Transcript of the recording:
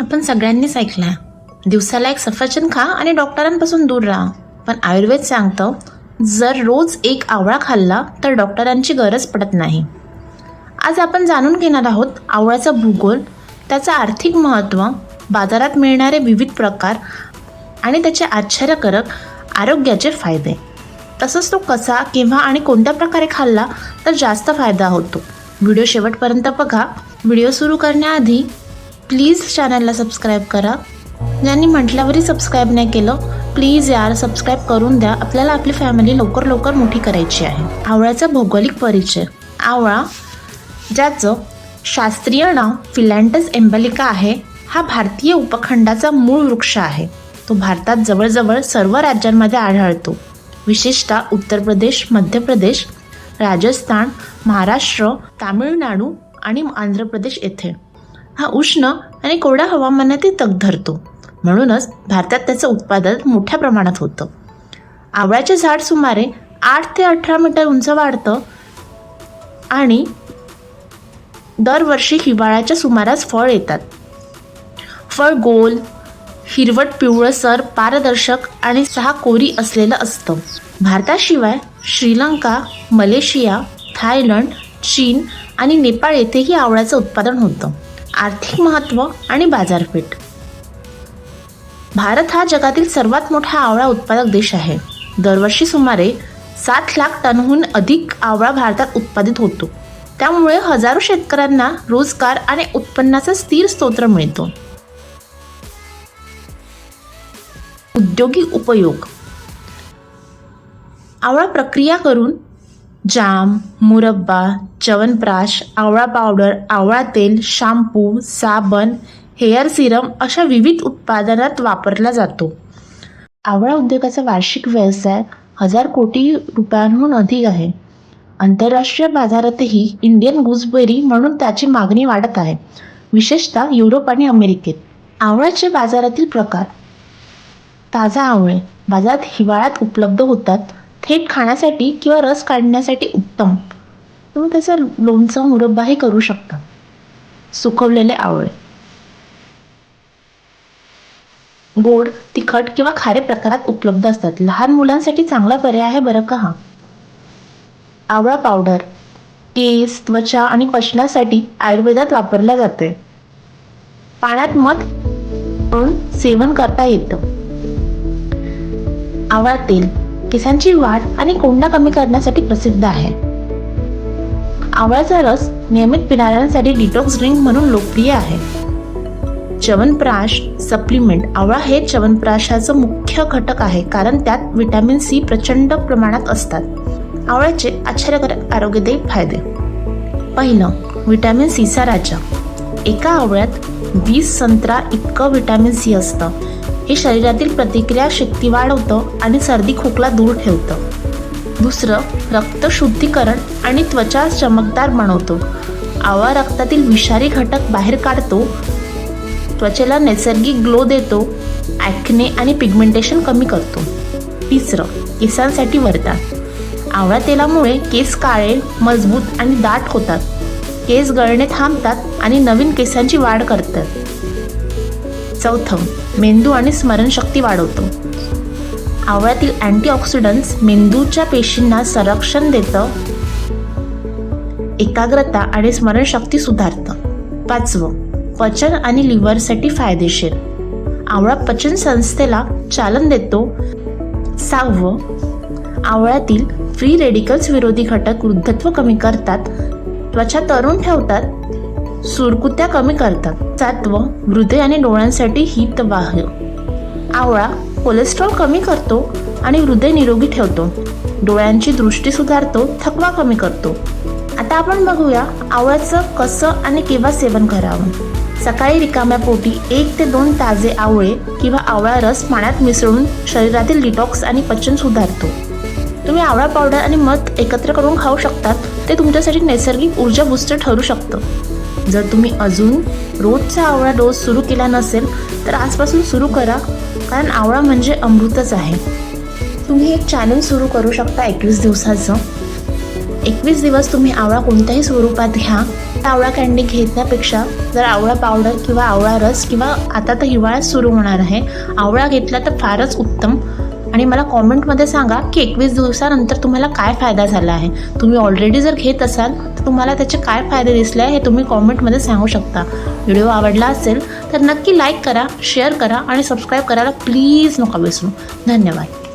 आपण सगळ्यांनीच ऐकलं दिवसाला एक सफरचंद खा आणि डॉक्टरांपासून दूर राहा. पण आयुर्वेद सांगतं जर रोज एक आवळा खाल्ला तर डॉक्टरांची गरज पडत नाही. आज आपण जाणून घेणार आहोत आवळ्याचा भूगोल त्याचं आर्थिक महत्त्व बाजारात मिळणारे विविध प्रकार आणि त्याचे आश्चर्यकारक आरोग्याचे फायदे. तसंच तो कसा केव्हा आणि कोणत्या प्रकारे खाल्ला तर जास्त फायदा होतो. व्हिडिओ शेवटपर्यंत बघा. व्हिडिओ सुरू करण्याआधी प्लीज चॅनलला सबस्क्राईब करा. ज्यांनी म्हटल्यावरही सबस्क्राईब नाही केलं प्लीज यार सबस्क्राईब करून द्या. आपल्याला आपली फॅमिली लवकर लवकर मोठी करायची आहे. आवळ्याचा भौगोलिक परिचय. आवळा ज्याचं शास्त्रीय नाव फिलँटस एम्बलिका आहे हा भारतीय उपखंडाचा मूळ वृक्ष आहे. तो भारतात जवळजवळ सर्व राज्यांमध्ये आढळतो. विशेषतः उत्तर प्रदेश मध्य प्रदेश राजस्थान महाराष्ट्र तामिळनाडू आणि आंध्र प्रदेश येथे. हा उष्ण आणि कोरड्या हवामानातही तग धरतो. म्हणूनच भारतात त्याचं उत्पादन मोठ्या प्रमाणात होतं. आवळ्याचे झाड सुमारे आठ ते अठरा मीटर उंच वाढतं आणि दरवर्षी हिवाळ्याच्या सुमारास फळ येतात. फळ गोल हिरवट पिवळसर पारदर्शक आणि सहा कोरी असलेलं असतं. भारताशिवाय श्रीलंका मलेशिया थायलंड चीन आणि नेपाळ येथेही आवळ्याचं उत्पादन होतं. आर्थिक महत्त्व आणि बाजारपेठ. भारत हा जगातील सर्वात मोठा आवळा उत्पादक देश आहे. दरवर्षी सुमारे सात लाख टनहून अधिक आवळा भारतात उत्पादित होतो. त्यामुळे हजारो शेतकऱ्यांना रोजगार आणि उत्पन्नाचा स्थिर स्तोत्र मिळतो. उद्योगिक उपयोग. आवळा प्रक्रिया करून जाम मुरब्बा च्यवनप्राश आवळा पावडर आवळा तेल शाम्पू साबण हेअर सिरम अशा विविध उत्पादनात वापरला जातो. आवळा उद्योगाचा वार्षिक व्यवसाय हजार कोटी रुपयांहून अधिक आहे. आंतरराष्ट्रीय बाजारातही इंडियन गुजबेरी म्हणून त्याची मागणी वाढत आहे विशेषतः युरोप आणि अमेरिकेत. आवळ्याचे बाजारातील प्रकार. ताजा आवळे बाजारात हिवाळ्यात उपलब्ध होतात थेट खाण्यासाठी किंवा रस काढण्यासाठी उत्तम. तुम्ही त्याचं लोणचं मुरब्बाही करू शकता. सुकवलेले आवळे. गोड तिखट किंवा खारे प्रकारात उपलब्ध असतात. लहान मुलांसाठी चांगला पर्याय आहे बरं का हा. आवळा पावडर केस त्वचा आणि पचनासाठी आयुर्वेदात वापरला जाते पाण्यात मध सेवन करता येतं. आवळा तेल केसांची वाढ आणि कोंडा कमी करण्यासाठी प्रसिद्ध आहे. आवळ्याचा रस नियमित पिणाऱ्यांसाठी डिटॉक्स ड्रिंक म्हणून लोकप्रिय आहे. च्यवनप्राश सप्लिमेंट आवळा हे च्यवनप्राशाचं मुख्य घटक आहे कारण त्यात विटॅमिन सी प्रचंड प्रमाणात असतात. आवळ्याचे आश्चर्यकारक आरोग्यदायी फायदे. पहिलं विटॅमिन सीचा राजा. एका आवळ्यात वीस संत्रा इतकं विटॅमिन सी असतं. हे शरीरातील प्रतिक्रिया शक्ती वाढवतं आणि सर्दी खोकला दूर ठेवतं. दुसरं रक्त शुद्धीकरण आणि त्वचा चमकदार बनवतो. आवळा रक्तातील विषारी घटक बाहेर काढतो. त्वचेला नैसर्गिक ग्लो देतो. ॲक्ने आणि पिगमेंटेशन कमी करतो. तिसरं केसांसाठी वरदान. आवळा तेलामुळे केस काळे मजबूत आणि दाट होतात. केस गळणे थांबतात आणि नवीन केसांची वाढ करतात. चौथं. मेंदू आणि स्मरणशक्ती वाढवतो. आवळ्यातील अँटीऑक्सिडंट्स मेंदूच्या पेशींना संरक्षण देतं. एकाग्रता आणि स्मरणशक्ती सुधारतं. पाचवं. पचन आणि लिव्हरसाठी फायदेशीर. आवळा पचन संस्थेला चालन देतो. सहावं. आवळ्यातील फ्री रेडिकल्स विरोधी घटक वृद्धत्व कमी करतात. त्वचा तरुण ठेवतात. सुरकुत्या कमी करतात. सातवं हृदय आणि डोळ्यांसाठी हितवाह आवळा कोलेस्ट्रॉल कमी करतो आणि हृदय निरोगी ठेवतो. डोळ्यांची दृष्टी सुधारतो थकवा कमी करतो. आता आपण बघूया आवळ्याचं कसं आणि केव्हा सेवन करावं. सकाळी रिकाम्या पोटी एक ते दोन ताजे आवळे किंवा आवळा रस पाण्यात मिसळून शरीरातील डिटॉक्स आणि पचन सुधारतो. तुम्ही आवळा पावडर आणि मध एकत्र करून खाऊ शकतात. ते तुमच्यासाठी नैसर्गिक ऊर्जा बुस्टर ठरू शकतं. जर तुम्ही अजून रोजचा आवळा डोस सुरू केला नसेल तर आजपासून सुरू करा कारण आवळा म्हणजे अमृतच आहे. तुम्ही एक चॅनल सुरू करू शकता एकवीस दिवसाचं. एकवीस दिवस तुम्ही आवळा कोणत्याही स्वरूपात घ्या. आवळा कँडी घेतण्यापेक्षा जर आवळा पावडर किंवा आवळा रस किंवा आता तर हिवाळ्यात सुरू होणार आहे आवळा घेतला तर फारच उत्तम. आणि मला कॉमेंटमध्ये सांगा की एकवीस दिवसानंतर तुम्हाला काय फायदा झाला आहे. तुम्ही ऑलरेडी जर घेत असाल तर तुम्हाला त्याचे काय फायदे दिसले हे तुम्ही कॉमेंटमध्ये सांगू शकता. व्हिडिओ आवडला असेल तर नक्की लाईक करा शेअर करा आणि सबस्क्राईब करायला प्लीज नका विसरू. धन्यवाद.